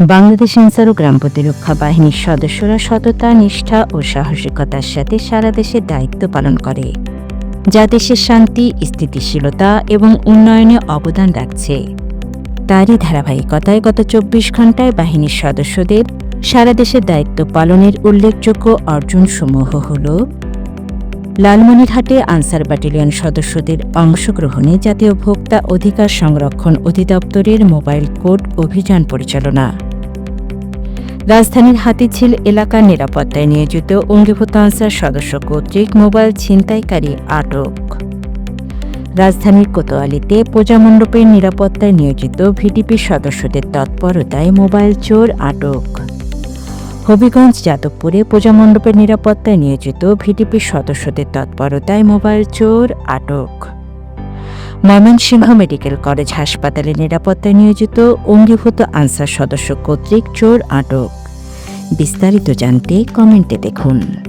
বাংলাদেশ আনসার ও গ্রাম প্রতিরক্ষা বাহিনীর সদস্যরা সততা, নিষ্ঠা ও সাহসিকতার সাথে সারা দেশে দায়িত্ব পালন করে। যা দেশের শান্তি, স্থিতিশীলতা এবং উন্নয়নে অবদান রাখছে। তারই ধারাবাহিকতায় গত চব্বিশ ঘন্টায় বাহিনীর সদস্যদের সারা দেশে দায়িত্ব পালনের উল্লেখযোগ্য অর্জনসমূহ হল লালমনিরহাটে আনসার ব্যাটালিয়ন সদস্যদের অংশগ্রহণে জাতীয় ভোক্তা অধিকার সংরক্ষণ অধিদপ্তরের মোবাইল কোড অভিযান পরিচালনা। রাজধানীর হাতিঝিল এলাকার নিরাপত্তায় নিয়োজিত অঙ্গীভূত আনসার সদস্য কর্তৃক মোবাইল ছিনতাইকারী আটক। রাজধানীর কোতোয়ালিতে পূজামণ্ডপের নিরাপত্তায় নিয়োজিত ভিডিপি সদস্যদের তৎপরতায় মোবাইল চোর আটক। হবিগঞ্জ যাদবপুরে পূজামণ্ডপের নিরাপত্তায় নিয়োজিত ভিডিপি সদস্যদের তৎপরতায় মোবাইল চোর আটক। ময়মনসিংহ মেডিকেল কলেজ হাসপাতালে নিরাপত্তায় নিয়োজিত অঙ্গীভূত আনসার সদস্য কর্তৃক চোর আটক। বিস্তারিত জানতে কমেন্টে দেখুন।